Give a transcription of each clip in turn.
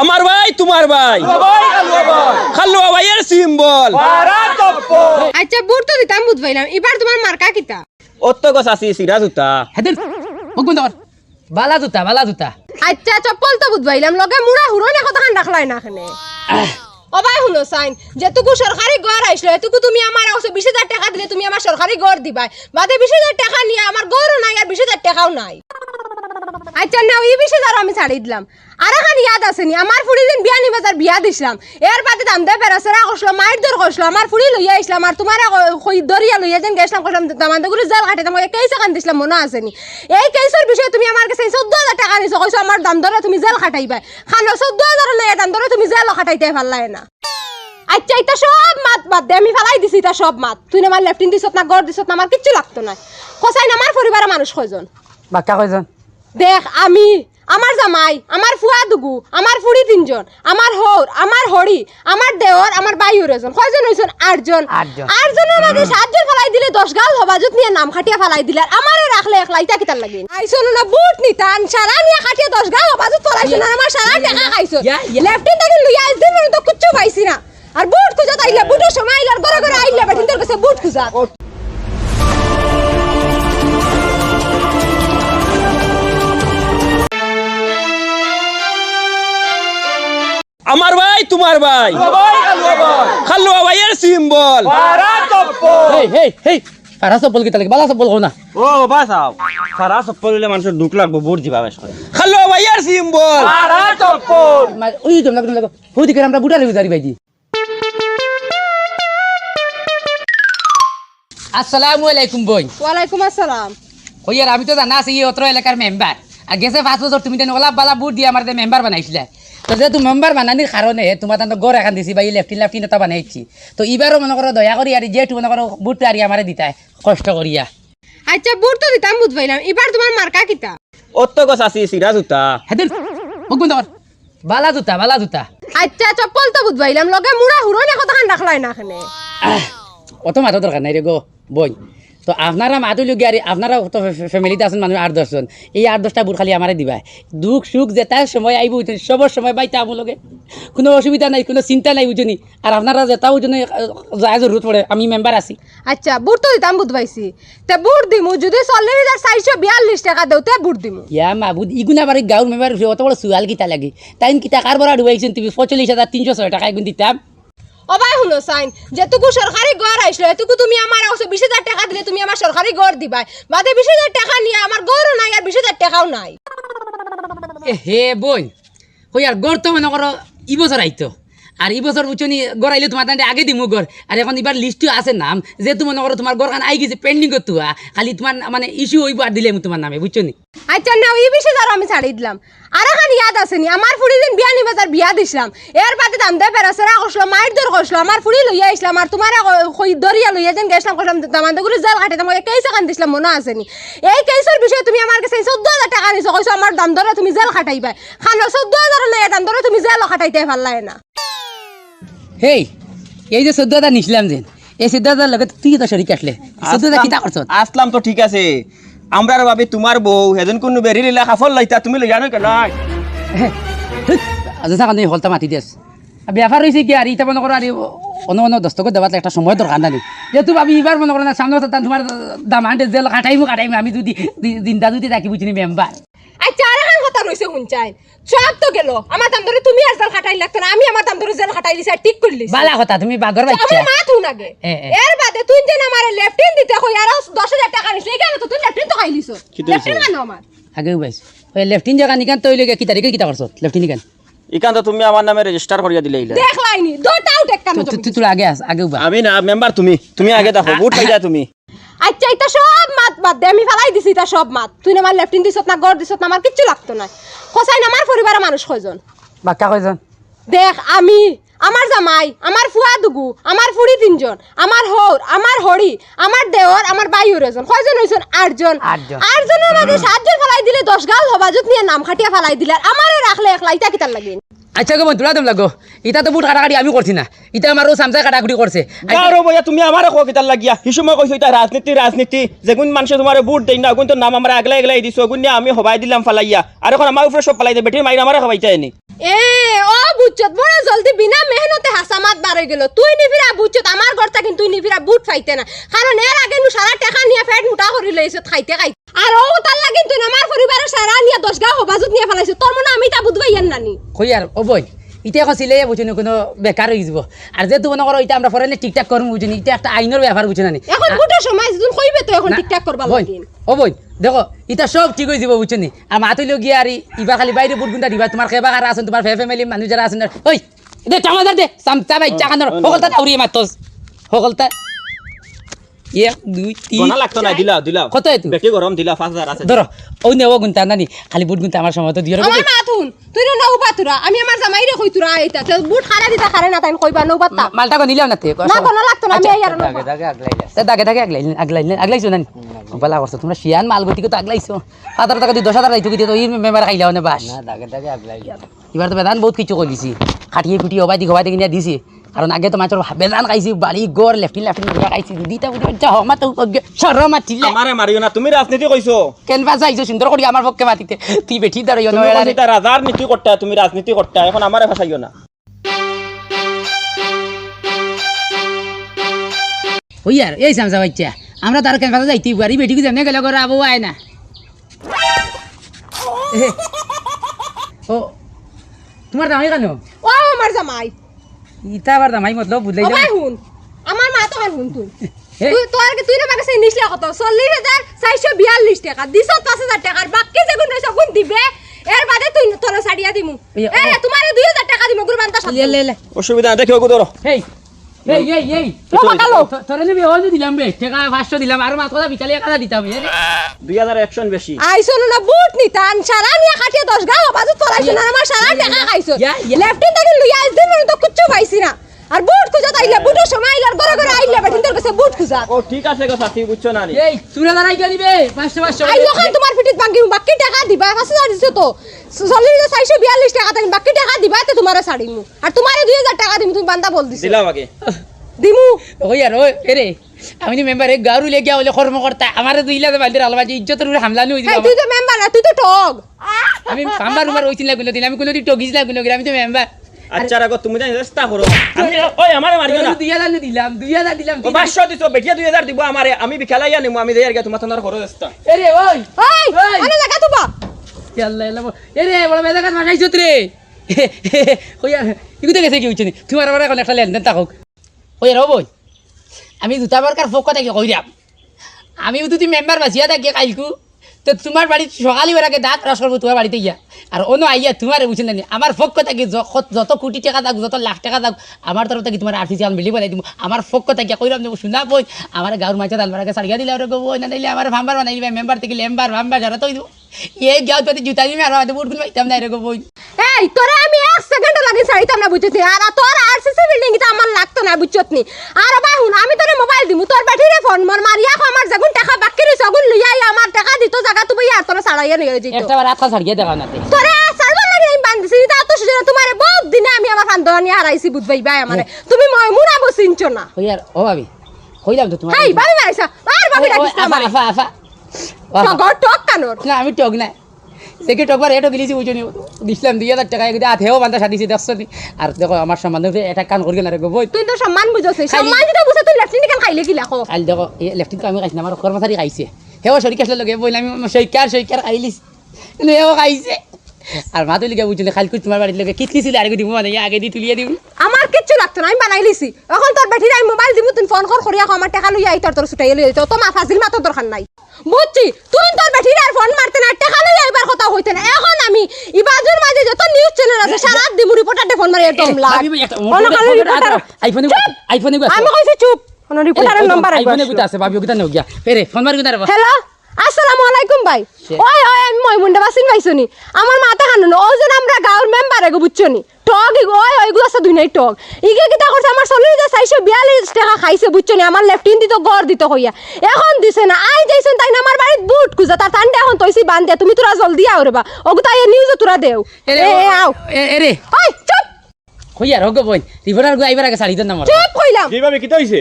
আমার ভাই তোমার ভাই। খালুয়া ভাইয়ের সিম্বল আচ্ছা বুট তো দিতাম বুধ পাইলাম। এবার তোমার মার্কা কিতা? অত গছ আছি সিরা জুতা। হেদিন বালা জুতা বালা জুতা। আচ্ছা চপ্পল তো বুধ পাইলাম। লগে মুড়া হুরন এখন তখন রাখলাই না খানে অবাই শুনো সাইন যেটুকু সরকারি গড় আইসলো এটুকু তুমি আমার অবশ্য বিশ হাজার টাকা দিলে তুমি আমার সরকারি গড় দিবাই। বাদে বিশ হাজার টাকা নিয়ে আমার গড়ও নাই আর বিশ হাজার টাকাও নাই। আচ্ছা না ওই বিশ হাজার আমি ছাড়ি দিলাম। আর এখন ইয়াদ আছে নি, আমার ফুড়ি দিন বিয়া নিবে তার বিয়া দিছিলাম। এর বাদে দাম দে পেরাসেরা কষলো মায়ের দর কষলো আমার ফুড়ি লইয়া আসলাম আর তোমার দরিয়া লইয়া যেন গেছিলাম কষলাম দামানগুলো জাল কাটে, তোমাকে কেস এখান দিছিলাম মনে আছে নি? এই কেসের বিষয়ে তুমি আমার কাছে চোদ্দ হাজার টাকা নিছো কইছো আমার দাম ধরে তুমি জেল খাটাইবা খানো চোদ্দ হাজার লইয়া দাম ধরে তুমি জেল খাটাইতে লাগে না। আচ্ছা এটা সব মাত বাদ দে, আমি ফেলাই দিছি এটা সব মাত। তুই আমার লেফটিন দিছত না গড় দিছত না আমার কিচ্ছু লাগতো না কসাই আমার পরিবারের মানুষ কয়জন? বাক্কা কয়জন? দেখ আমি আমার জামাই আমার ফুয়া দুগু আমার ফুড়ি তিনজন আমার হৌর আমার হরি আমার দেওর আমার বাইর এজন কয়জন হইছেন আটজন আটজন। আটজনের মাঝে সাতজন ফেলাই দিলে দশ গাল হবাজত নিয়ে নাম খাটিয়া ফেলাই দিলে আর আমারে রাখলে একলা ইটা কিতার লাগে? আইসন না বুট নিতান সারা নিয়ে খাটিয়া দশ গাল হবাজত ফলাইছেন আর আমার সারা টাকা খাইছো। লেফটিন থেকে লইয়া আইস দিন তো কিচ্ছু পাইছি না। আর বুট খুঁজা তাইলে বুটের সময় আইলে আর গড়ে গড়ে আইলে বেটিন তোর কাছে বুট খুঁজা আমার ভাই তোমার ভাই। খালুয়া ভাইয়ের সিম্বল হেই হেই হেই চপ্পল কিতা লাগে? বালা চপ্পল কও ও বাবা সাহেব সারা চপ্পল দিলে মানুষের দুঃখ লাগবো বুট দিবা বেশ খালুয়া ভাইয়ের সিম্বল মা- ওই তুমি লাগো লাগো হই দিকে আমরা বুড়া রেগুজারি বাইজি আসসালামু আলাইকুম বই। ওয়ালাইকুম আসসালাম। আমি তো জানা আছি এই অত্র এলাকার মেম্বার আর গেছে পাঁচ বছর তুমি বালা বুট দিয়ে আমার মেম্বার বানাইছিলে। তো যেহেতু মেম্বার বানানির কারণে তোমার তান গড় এখন দিছি বা এই লেফটিন লেফটিন এটা বানাইছি তো এবারও মনে করো দয়া করি আর যেহেতু মনে করো বুট আর আমারে দিতাই কষ্ট করিয়া আচ্ছা বুট তো দিতাম বুধ পাইলাম এবার তোমার মার্কা কিতা? অত গছ আছি সিরা জুতা। হেদিন বন্ধ কর বালা জুতা বালা জুতা। আচ্ছা চপ্পল তো বুধ পাইলাম লগে মুড়া হুরন এখন তখন রাখলাই না খানে অত মাথা দরকার নাই রে গো বই। তো আপনারা মাতুই লোক আর আপনারা তো ফ্যামিলিতে আছেন মানুষ আট দশজন। এই আট দশটা বুট খালি আমারে দিবা দুঃখ সুখ যেটা সময় আইব সবর সময় বাইতে আমার কোনো অসুবিধা নাই কোনো চিন্তা নাই বুঝনি আর আপনারা যেটা বুঝনি যায় জরুরত পড়ে আমি মেম্বার আছি। আচ্ছা বুট তো দিতাম বুধ পাইছি। তে বুট দিমু যদি চল্লিশ হাজার চারশো বিয়াল্লিশ টাকা দেও তে বুট দিমু। ইয়া মাবুদ ইগুনা বাড়ি গাঁর মেম্বার অত বড় সুয়াল কিতা লাগে। তাই কিতা কার বড় ডুবাইছেন তুমি? পঁয়তাল্লিশ হাজার তিনশো ছয় টাকা এগুন দিতাম। অবাই শুনো সাইন। যেটুকু সরকারি গড় আইসলো এটুকু তুমি আমার অবশ্য বিশ হাজার টাকা দিলে তুমি আমার সরকারি গড় দিবাই। বাদে বিশ হাজার টাকা নিয়ে আমার গড়ও নাই আর বিশ হাজার টাকাও নাই। হে বই হই আর গড় তো মনে করো ই বছর আইতো। আর এই বছর বুঝছ নি গড় আইলে তোমার তান্ডে আগে দিমু গড়। আর এখন এবার লিস্টও আছে নাম যেহেতু মনে করো তোমার গড় খান আই গেছে পেন্ডিং করতো খালি তোমার মানে ইস্যু হইব আর দিলে তোমার নামে বুঝছ নি? আচ্ছা না ওই হাজার আমি ছাড়ি দিলাম। আর এখন ইয়াদ আসেনি আমার ফুড়ি দিন বিয়া নিবে তার বিয়া দিছিলাম এর বাদে দাম দে পেরাসেরা কষলো মায়ের দর কষলো আমার ফুড়ি লইয়া আসলাম আর তোমার দরিয়া লইয়া যেন গেছিলাম কষলাম জাল কাটে তোমাকে কেস এখান দিছিলাম মনে আসেনি এই কেসের বিষয়ে তুমি আমার কাছে চোদ্দ হাজার টাকা নিছো কইছো আমার দাম ধরে তুমি জেল খাটাইবা খানো চোদ্দ হাজার লইয়া দাম ধরে তুমি জেল খাটাইতে ভালো লাগে না হেই এই যে চোদ্দ হাজার নিছিলাম যে এই চোদ্দ হাজার লগে তুই তো শরীর আসলে চোদ্দ হাজার কিতা করছ আসলাম তো ঠিক আছে আমরার ভাবি তোমার বউ হেজন কোনো বেরি লিলা সাফল লাইতা তুমি লইয়া নয় কেলাই আজি থাকা নেই হলতা মাতি দিস ব্যাপার হয়েছে কি আর ইটা মনে করো আর অন্য অন্য দস্তক দেওয়াতে একটা সময় দরকার নাই। যেহেতু ভাবি এবার মনে করো না সামনে তোমার দাম আনতে জেল কাটাইমো কাটাইমো আমি যদি দিনটা যদি থাকি বুঝিনি মেম্বার আচ্ছা এখন কথা সব তো গেল। আমার দাম ধরে তুমি আর জেল খাটাই লাগতো না আমি আমার দাম ধরে জেল খাটাই আর ঠিক করলি বালা কথা তুমি বাগর বাচ্চা। মা থুন আগে। এ, এ। এর বাদে তুই যে আমার লেফটিন দিতে কই আর দশ হাজার টাকা নিস কেন তো তুই লেফটিন তো খাইলিস কি তো লেফটিন হইছে? আমার? আগে পাইছ ওই লেফটিন জায়গা নিকান তৈলে কি তারিখে কিতা করছ লেফটিন নিকান। ইকান তো তুমি আমার নামে রেজিস্টার করিয়া দিলে ইলা দেখলাইনি দুটাও টেক কেন তুই তুই আগে আস আগে আমি না মেম্বার তুমি। তুমি আগে দেখো বুট পাইয়া তুমি। আচ্ছা এটা সব মাত বাদ দে আমি ফেলাই দিছি এটা সব মাত। তুই না আমার লেফটিন দিছত না গড় দিছত না আমার কিচ্ছু লাগতো না খসাই না আমার পরিবারের মানুষ কয়জন? বাক্কা কয়জন? দেখ আমি আমার জামাই আমার ফুয়া দুগু আমার ফুড়ি তিনজন আমার হৌর আমার হরি আমার দেওর আমার বাইর এজন কয়জন হইছেন? আটজন। আটজন। আটজনের মাঝে সাতজন ফেলাই দিলে দশ গাল হবাজত নিয়ে নাম খাটিয়া ফেলাই দিলে আর আমারে রাখলে একলা ইটা কিতার লাগে? আচ্ছা গো তোলা তুমি লাগো। ইটা তো বুট কাটাকাটি আমি করছি না। ইটা আমারও সামসা কাটাকুটি করছে গারো বইয়া তুমি আমার কো কিতার লাগিয়া? সময় কইছো এটা রাজনীতি রাজনীতি যেগুন মানুষে তোমার বুট দেই না গুণ তো নাম আমরা আগলা আগলাই দিছো গুণ আমি হবাই দিলাম ফালাইয়া। আর এখন আমার উপরে সব ফালাই দে বেটির মাইর আমারে হবাই চাইনি এ ও বুচ্চত বড় জলদি বিনা মেহনতে হাসামাত বার গেল। তুই নিফিরা বুচ্চত আমার ঘরটা কিন্তু তুই নিফিরা বুট ফাইতে না। কারণ এর আগে নু সারা টাকা নিয়ে ফেট মুটা করি লইছত খাইতে খাই। আর ও তার লাগি তুই আমার পরিবারের সারা নিয়ে দশ গা হবাজত নিয়ে ফেলাইছ। তোর মনে আমি তা বুধবাই নানি। কই আর বই। ইটা এখন সিলাই বুঝুনি কোনো বেকার হয়ে যাব। আর যে তুমি করো এটা আমরা ফরেনে ঠিকঠাক করব বুঝুনি এটা একটা আইনের ব্যাপার বুঝে না এখন গোটা সময় কইবে তো এখন ঠিকঠাক করবা লাগিন ও বই দেখো এটা সব ঠিক হয়ে যাব বুঝছ নি? আর মাতুই গিয়ে আর ইবা খালি বাইরে বুট গুন্ডা দিবা তোমার খেবা কারা আছেন তোমার ফ্যামিলি মানুষ যারা আছেন ওই দে চামাদার দে চামচা ভাই চাকানোর সকলটা আউরিয়ে মাতস সকলটা এক দুই তিন গনা লাগতো না দিলা দিলা। কত এতো? বেটি গরম দিলা পাঁচ হাজার আছে। ধরো ওই নেব গুনতা নানি খালি বুট গুনতা আমার সময় তো দিয়ে আমার মাথুন তুই না নৌবা তুরা আমি আমার জামাই রে কই তুরা আইতা তো বুট খারা দিতা খারে না তাই কইবা তা মালটা কো নিলাম না তে না কোনো লাগতো না আমি আর দাগে দাগে আগলাইলা দাগে দাগে আগলাইলেন আগলাইলেন আগলাইছো নানি? বলা করছ তোমরা শিয়ান মাল গতিকে তো আগলাইছো? হাজার টাকা দিয়ে দশ হাজার রাইতো কিন্তু ওই মেম্বার খাইলাও না বাস না দাগে দাগে আগলাইলা এবার তো বেদান বহুত কিছু কই দিছি খাটিয়ে খুটিয়ে হবাই দি হবাই দি কিনে দিছি। কারণ আগে তো মাছের বেদান খাইছি বাড়ি গড় লেফটিন লেফটিন খাইছি দিটা বুঝি যা হমা তো আমারে মারিও না তুমি রাজনীতি কইছো কেনবা চাইছো সুন্দর করি আমার পক্ষে মাতিতে তুই তুমি কইছো এটা রাজার নীতি করতে তুমি রাজনীতি করতে এখন আমারে ফাসাইও না ওই আর এই সামসা বাচ্চা আমরা তার কেন যাইতে পারি বেটিকে যেমনি গেলে করে আবু আয় না। ও তোমার দামাই কেন ও আমার জামাই। ইটা আবার দামাই মতলব বুঝলাই ও ভাই হুন আমার মা তো হান হুন তুই? তুই তোর তুই না মাকে সেই নিছলা কত? চল্লিশ হাজার চারশো বিয়াল্লিশ টাকা। দিছ পাঁচ হাজার টাকার বাকি যেগুন রয়েছে গুণ দিবে? এর বাদে তুই তোর সাড়িয়া দিমু। এ তোমার দুই হাজার টাকা দিমু। গুরবান্তা লে লে লে। অসুবিধা দেখো ধরো হেই। এই এই এই ও বাকালো। তোরে নিবি ওই দিলাম বে টাকা 500 দিলাম আর মাত কথা বিকালে এক হাজার দিতাম এ রে। দুই হাজার একশন বেশি আইসো না বুট নিতান সারা নিয়া খাটিয়ে দশ গা বাজু তোরাইছো না আমার সারা টাকা খাইছো ইয়া, ইয়া। লেফটিন থেকে লুইয়া আইস দিন তো কুচ্ছু পাইছি না আর বুট খুঁজা তাইলে বুটের সময় আইলার ঘরে ঘরে আইলে বেঠিন তোর কাছে বুট খুঁজা। ও ঠিক আছে গো সাথী বুঝছ না নি? এই চুরা দাঁড়াই কে দিবে? 500 500 আইলো খান তোমার পিঠিত বাকি বাকি টাকা দিবা পাঁচ হাজার দিছো তো। চল্লিশ হাজার চারশো বিয়াল্লিশ টাকা তাই বাকি টাকা দিবা তো তোমার শাড়িমু আর তোমার দুই হাজার টাকা দিমু তুমি বান্দা বল দিছো। দিলাম আগে। দিমু। ওই আর ওই এরে আমি নি মেম্বার এক গারু লেগে হলে কর্মকর্তা আমারে দুইলা দে বালদির আলবাজি ইজ্জতের উপরে হামলা নি হইছিল হ্যাঁ তুই তো মেম্বার তুই তো ঠগ আমি পাম্বার উমার হইছিল লাগুলো দিন আমি কোনো দি টগিস লাগুলো আমি তো মেম্বার আচ্ছা রাগো তুমি জানি চেষ্টা করো আমি ওই আমারে মারিও না। দুই হাজার দিলাম দুই হাজার দিলাম ও পাঁচশো দিছো বেটিয়া দুই হাজার দিব আমারে। আমি বিকালাই আনিমু আমি যাই আর তোমার তোমার করো চেষ্টা এরে ওই ওই। আরে লাগা তুবা আল্লাহ আল্লাহ এরে বড় মেজা কাজ মাসাইছত রে। ওই আর ইগুতে গেছে কি হইছে নি? তোমার আমার এখন একটা লেনদেন থাকুক ওই আর বই। আমি দুটা বারকার ফোক কথা কি কইরাম? আমি যদি মেম্বার বাঁচিয়া থাকি কালকু তো তোমার বাড়ি সকালে বেড়াকে দাঁত রস করব তোমার বাড়িতে গিয়া। আর অন্য আইয়া তোমার বুঝছেন না আমার পক্ষ থেকে যত কোটি টাকা থাক যত লাখ টাকা থাক আমার তরফ থেকে তোমার আর্টিফিশিয়াল বিল্ডিং বানাই দিব আমার পক্ষ থেকে কইরাম দেবো শুনা বই আমার গাঁর মাঝে দালবারাকে সারিয়া দিলে আর গো না দিলে আমার ভাম্বার বানাই দিবে মেম্বার থেকে লেম্বার ভাম্বার যারা তো এই গাঁত পাতি জুতা দিবে আর আমাদের বুটগুলো পাইতাম না গো বই এই তোরে আমি এক সেকেন্ড লাগে ছাড়িতাম না বুঝছিস আর তোর আরসিসি বিল্ডিং এটা আমার লাগতো না বুঝছত নি? আর বা হুন আমি তোরে মোবাইল দিমু তোর ব্যাটারি ফোন মর মারিয়া আমার যেগুন টাকা বাকি রইছে ওগুন লইয়া আমার টাকা দিত জায়গা তুমি আর তোরে ছাড়াইয়া নিয়ে যেত একটা রাত সারিয়ে দেখা না তোরে সারবার লাগে আমি বান্দিছি তা তো সুজনা তোমারে বহুত দিনে আমি আমার ফান্দনি হারাইছি বুঝবাই বাই আমারে। তুমি মই মুনা বসিনছ না। হই আর ও ভাবি হইলাম তো তোমার হেই বাবি মারাইছা আর বাবি ওই, ওই, ডাকিস না আমারে। আফা আফা। টগর টক কানোর। না আমি টক নাই। দেখে টকবার এটো গেলিছি বুঝনি দিছিলাম দুই হাজার টাকা এগুলো আধেও বান্ধা সাদিছি দেখছ নি? আর দেখো আমার সম্বন্ধে এটা কান করি না রে বই তুই তো সম্মান বুঝছিস খালি- সম্মান যদি বুঝছ তুই লেফটিন কেন খাইলে কি লাখো? কাল দেখো এই লেফটিন আমি খাইছি না আমার কর্মচারী খাইছে। হেও শরীর আসলে লগে আমি সৈকার সৈকার খাইলিস কিন্তু হেও খাইছে। আর মা তুলিকে বুঝলি খালি তোমার বাড়ির লোকে কিতলি ছিল আর দিব মানে আগে দি তুলিয়ে দিব। আমার কিচ্ছু লাগতো না আমি বানাই লিছি। এখন তোর বেঠির আমি মোবাইল দিমু তুই ফোন কর করিয়া আমার টাকা লইয়া আই তোর তোর ছুটাই লইয়া তো মা ফাজিল মাতো দরকার নাই। বুঝছি? তুই তোর বেঠির আর ফোন মারতে না টাকা লইয়া এবার কথা হইতে না। এখন আমি ইবাজুর মাঝে যত নিউজ চ্যানেল আছে সারা দিমু রিপোর্টারতে ফোন মারি একদম লাগ রিপোর্টার আইফোনে! আইফোনে আমি কইছি চুপ! কোন রিপোর্টারের নাম্বার আইফোনে গুতা আছে ভাবি গুতা নগিয়া ফেরে ফোন মারি গুতা রে হ্যালো আসসালামু আলাইকুম ভাই। ওই ওই আমি মইমুন্ডা বাসিন ভাইছনি আমার মাথা খানো ও যেন আমরা গাঁর মেম্বার এগো বুঝছনি। টক ওই ওইগুলো আছে দুই নাই টক। ইগে কিতা করছে আমার চল্লিশ হাজার চারশো বিয়াল্লিশ টাকা খাইছে বুঝছনি আমার লেফটিন দিত গড় দিত হইয়া। এখন দিছে না আই যাইছন তাই না আমার বাড়িত বুট খুঁজা তার টান্ডে এখন তৈছি বান তুমি তোরা জলদি আও রে বা। ওগু তাই নিউজে তোরা দেও। এ এ, আও। এরে ওই চুপ! কইয়া রগ বই রিপোর্টার গো আইবার আগে সারি দেন না চুপ কইলাম কীভাবে কিতা হইছে?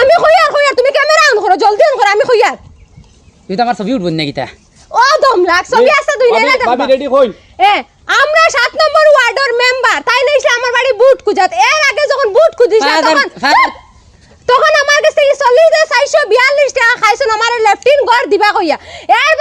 আমি কইয়ার কইয়ার তুমি ক্যামেরা অন করো জলদি অন করো আমি কইয়ার তুই তো আমার ছবি উঠবো না গীতা। ও দম লাগ ছবি আছে তুই না ভাবি রেডি হই এ আমরা সাত নম্বর ওয়ার্ডের মেম্বার তাই নাইছে আমার বাড়ি বুট কুজাত এর আগে যখন বুট খুজিস তখন তখন আমার কাছে 40 হাজার 442 বিয়াল্লিশ টাকা খাইছেন আমার লেফটিন ঘর দিবা কইয়া। এর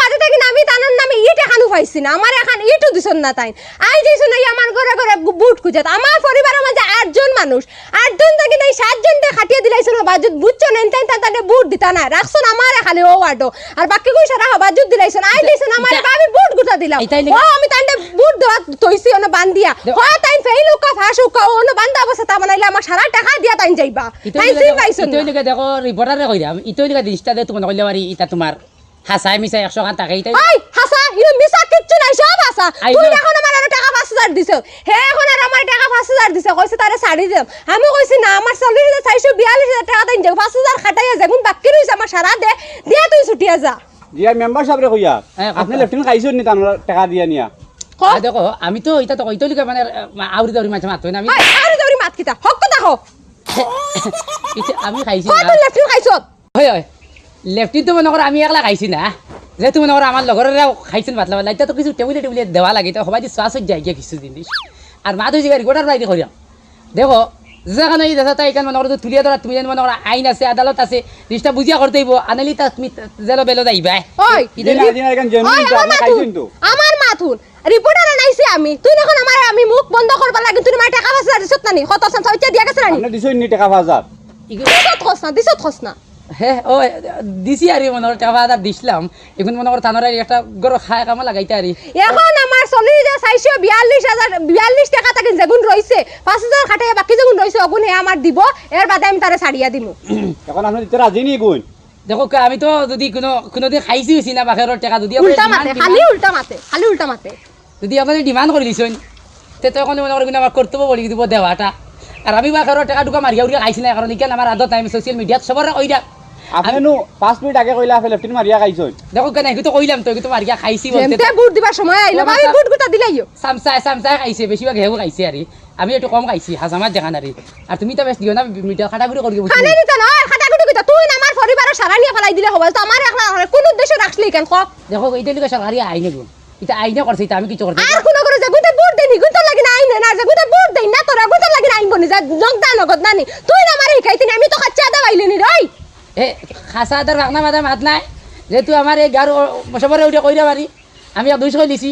ইট পাইছি না আমার এখন ইটও দিছন না তাই আই দিছুন এই আমার ঘরে ঘরে বুট খুঁজে আমার পরিবারের মাঝে আটজন মানুষ। আটজন থেকে নাই সাতজন দিয়ে খাটিয়ে দিলাইছিল বাজুত বুঝছ না তাই তাই বুট দিতা না রাখছন আমার খালি ও ওয়ার্ডো আর বাকি কই সারা বাজুত দিলাইছন। আই দিছুন আমার আমি বুট গুটা দিলাম। ও আমি তান্ডে বুট দেওয়া তৈছি ওনে বান্দিয়া হয় তাই ফেইল উকা ফাঁস উকা ওনে বান্দা বসে তা বানাইলে আমার সারা টাকা দিয়া তাই যাইবা। তাই ইতোই চিন পাইছন না। লিগে দেখো রিপোর্টারে কই দাম ইতোই লিগে দে তোমার কইলে পারি ইটা তোমার হাসাই মিসাই একশো টাকা ইতাই হাসা ইনো মিছা কিচ্ছু নাই সব তুই know. এখন আমার আরও টাকা পাঁচ হাজার দিছ। হে এখন আর আমার টাকা পাঁচ হাজার দিছে কইছে তারে শাড়ি দিম। আমি কইছি না আমার চল্লিশ হাজার চারশো বিয়াল্লিশ হাজার টাকা দিন যাও পাঁচ হাজার খাটাইয়া যেগুন বাকি রয়েছে আমার সারা দে দিয়া তুই ছুটিয়া যা জিয়া মেম্বার সাহেব রে কইয়া। আপনি কথা। লেফটেন্ট খাইছেন নি তানোর টাকা দিয়া নিয়া? দেখো আমি তো এটা তো ইতোই লিগে মানে আউরি দাউরি মাছ মারতো না আমি আরে দৌড়ি মাত কিতা হক কথা হো ইতা আমি খাইছি কত না। লেফটিন খাইছত হয় হয়। লেফটি তো মনে করো আমি একলা খাইছি না। যেহেতু মনে করো আমার লগরেরাও খাইছেন পাতলা পাতলা এটা তো কিছু টেবিলে টেবিলে দেওয়া লাগে তো সবাই শ্বাস হয়ে যায় গিয়ে কিছু জিনিস আর মা তুই গোটার বাইরে করিয়াম দেখো যেখানে এই দেখা তাই এখানে মনে করো তুলিয়া ধরা তুমি যেন মনে আইন আছে আদালত আছে জিনিসটা বুঝিয়া করতে হইব আনালি তা তুমি জেলো বেলো যাইবা আমার মাথুন রিপোর্টার আনাইছি আমি তুই এখন আমার আমি মুখ বন্ধ করবা লাগে তুই আমার টাকা হাজার দিছত নানি কত দিয়া গেছে নানি দিছেন নি টাকা ইগো- দিছত খস না দিছত খস না হ্যাঁ ও দিছি আর মনে করো টাকা হাজার দিছিলাম। এখন মনে করো থানার একটা গরো খায় কামা লাগাইতে আরি এখন আমার চল্লিশ হাজার চারশো বিয়াল্লিশ হাজার বিয়াল্লিশ টাকা তাকে যেগুন রয়েছে পাঁচ হাজার খাটাইয়া বাকি যেগুন রয়েছে অগুন হে আমার দিব এর বাদে আমি তারে ছাড়িয়া দিমু। এখন আপনি দিতে রাজি নি গুণ দেখো আমি তো যদি কোনো কোনোদিন খাইছি হয়েছি না বাখের টাকা যদি উল্টা মাতে খালি উল্টা মাতে খালি উল্টা মাতে। যদি আপনাদের ডিমান্ড করে দিছেন তে তখন মনে করেন আমার কর্তব্য বলি দিব দেওয়াটা আর আমি বাখের টাকা টুকা মারিয়া উড়িয়া খাইছি না কারণ ইকেন আমার আদত আমি সোশ্যাল মিডিয়াত সবার ওইটা আপনি পাঁচ মিনিট আগে কইলা আপনি লেফটেন্ট মারিয়া খাইছেন দেখো কেন তো কইলাম তো একটু মারিয়া খাইছি বলতে বুট দিবার সময় আইলো আমি। বুট গুটা দিলাইও সামসায় সামসায় খাইছে বেশিরভাগ হেউ খাইছে আর আমি একটু কম খাইছি হাসামার দেখা নারি আর তুমি তো বেশ দিও না মিডিয়া খাটাগুড়ি করি খানে দিতে কিতা। তুই না আমার পরিবারের সারা নিয়ে ফেলাই দিলে হবল তো আমার একলা কোন উদ্দেশ্য রাখলি কেন ক? দেখো এইটা লিখে সরকারি আইনে গো এটা আইনে করছে এটা আমি কিছু করতে আর কোন করে যেগুতে বুট দেনি গুতো লাগি না আইনে না যেগুতে বুট দেই না তোরা গুতো লাগি না আইন বনি যা জগদা নগদ নানি। তুই না আমার শিখাইতি আমি তো খাচ্চা দা বাইলি নি রই এ খাসা তার বাগনা মাথা মাত নাই। যেহেতু আমার এই গার সবরে উঠে কইরা পারি আমি দুইশো লিছি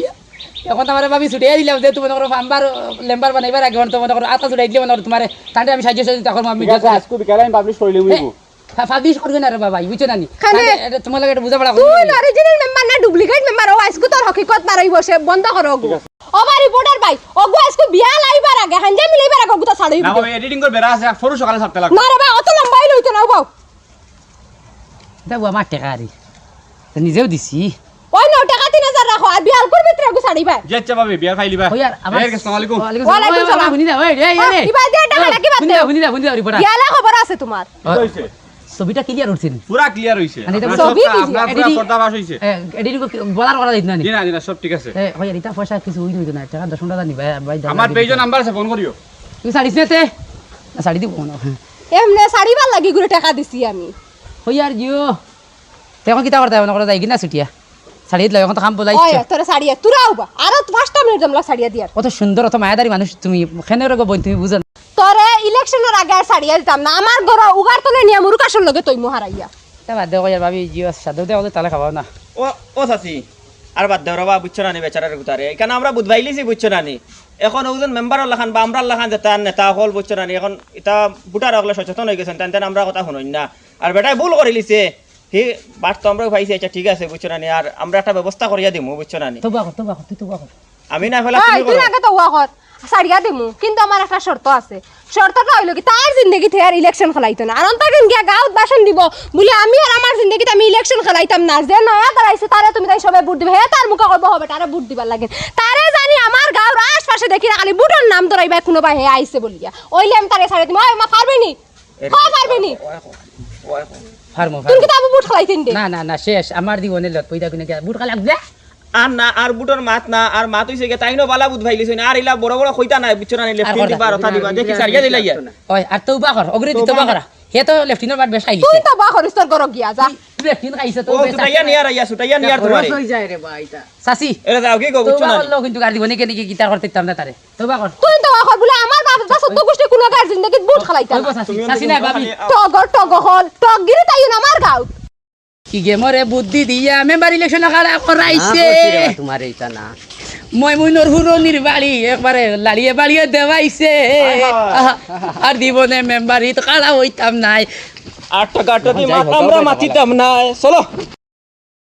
এখন আমার ভাবি ছুটিয়ে দিলাম যেহেতু মনে করো ফার্মার লেম্বার বানাইবার আগে তো মনে করো আতা ছুটাই দিলে মনে করো তোমার তান্ডে আমি সাহায্য সাহায্য তখন আমি আজকে বিকালে আমি পাবলিশ করে লিখব ফাবিশ করবে না রে বাবা বুঝছ না তোমার লাগে বুঝা পড়া তুই অরিজিনাল মেম্বার না ডুপ্লিকেট মেম্বার ও আজকে তোর হকিকত বাড়াই বসে বন্ধ করো ওগু ওবা রিপোর্টার ভাই ওগু আজকে বিয়া লাইবার আগে হাঞ্জা মিলাইবার আগে ওগু তো ছাড়াই না এডিটিং করে আছে ফটো সকালে ছাড়তে লাগবে। না রে ভাই অত লম্বাই লইতো না বাউ দেখো আমার টেকা আরে নিজেও দিছি। ওই নাও টাকা তিন হাজার রাখো আর বিয়াল করবি তুই ওগু ছাড়ি ভাই যে ইচ্ছা পাবে বিয়ার খাই লিবা ওই আর আমার এই আসসালামু আলাইকুম সালাম। শুনি দা ওই রে ও, কিবা দিয়ে টাকা নাকি বাদ দে? দা। শুনি দা শুনি দা রিপোর্টার বিয়ালে খবর আছে তোমার হইছে ছবিটা ক্লিয়ার উঠছে পুরা ক্লিয়ার হইছে আর এটা আপনার ছবি আপনার পুরা পর্দা বাস হইছে এডিট বলার কথা দিত না নি? না না সব ঠিক আছে। এ হয় এটা পয়সা কিছু হই না টাকা দশ টাকা নিবা ভাই আমার পেজের নাম্বার আছে ফোন করিও তুই শাড়ি তে? না শাড়ি দিব না এমনে ছাড়িবার লাগি গুলো টাকা দিছি আমি। হই আর জিও তেখন কিতা করতে মনে করে যাই কিনা ছুটিয়া শাড়ি দিলে এখন তো কাম ওই বলাইছে তোরা ছাড়িয়া তুরাও বা আর পাঁচটা মিনিট জমলা দিয়ার কত সুন্দর অত মায়াদারি মানুষ তুমি খেনে রোগ বই তুমি বুঝো না তোরে ইলেকশনের আগে আর দিতাম না আমার ঘর উগার তলে নিয়ে মুরুকাশর লগে তৈ হারাইয়া তা বাদ দেও ভাবি জিও সাধু দেওয়া তাহলে খাওয়াও না ও ও চাচি আর বাদ দেও রবা বুঝছ না নি বেচারার গুতারে এখানে আমরা বুধবাইলিছি বুঝছ না নি এখন ওজন মেম্বারর লাখান বা আমরা লাখান যেটা নেতা হল বুঝছ না এখন এটা বুটার হলে সচেতন হয়ে গেছেন তেন আমরা কথা শুনুন না আর বেটাই ভুল করে লিছে। সি বাট তো আমরা পাইছি আচ্ছা ঠিক আছে বুঝছ না নি? আর আমরা একটা ব্যবস্থা করিয়া দিমু বুঝছ না নি? তো বাকর তো বাকর তুই তো বাকর আমি না ফেলা তুমি তুই করো। আগে তো উয়া কর ছাড়িয়া দিমু কিন্তু আমার একটা শর্ত আছে। শর্তটা হইল কি তার জিন্দগি থেকে আর ইলেকশন খেলাইতো না। আর অন্তকেন গিয়া গাঁত বাসন দিব বলে আমি আর আমার জিন্দগিতে আমি ইলেকশন খেলাইতাম না। যে নয়া দাঁড়াইছে তারে তুমি তাই সবাই বুট দিবে। হে তার মুখে কব হবে তারে বুট দিবার লাগে। তারে জানি আমার গাঁর আশপাশে দেখি না খালি বুটর নাম ধরাইবা কোনোবা হে আইছে বলিয়া ওইলে আমি তারে ছাড়ি দিম। ওই মা পারবে নি? হ্যাঁ পারবে নি? ফার্মো তুমি কি তাবু বুট খেলাইতেন না না না শেষ। আমার দিবনে লত পয়দা কিনে বুট খালি লাগবে আর না আর বুটর মাত না আর মাত হইছে গে তাইনো বালা বুধ ভাইলিছে না আর ইলা বড় বড় কইতা নাই বুঝছ না লেফট দিবা রথা দিবা। দেখি সারিয়া দিলা ইয়া ওই আর তো বাকর অগ্রে দিতে বাকর হে তো লেফটিনের বাট বেশ খাইলি তুই তো করিস তোর ঘর গিয়া যা। লেফটিন খাইছে তো ও সুটাইয়া নিয়ার আইয়া সুটাইয়া নিয়ার তোমারে সাসি এরা যাও কি গো তো না নি? বাকর লোক কিন্তু গাড়ি দিবনে কেন কি গিটার করতে ইতাম না তারে তো বাকর তুই তো কর বলে আমার বাপ তা সত্য গোষ্ঠী কোনো গার জিন্দগিত বুট খালাইতা। চাচি নাই ভাবি? টগর টগ হল টগ গিরি তাই না আমার গাঁত কি গেমরে বুদ্ধি দিয়া মেম্বার ইলেকশন খাড়া করাইছে তোমার এইটা না। মই মুইনর হুরনির বাড়ি একবারে লাড়িয়ে বাড়িয়ে দেওয়াইছে আর দিবনে হইতাম নাই। আট টাকা আট আমরা মাতিতাম না চলো।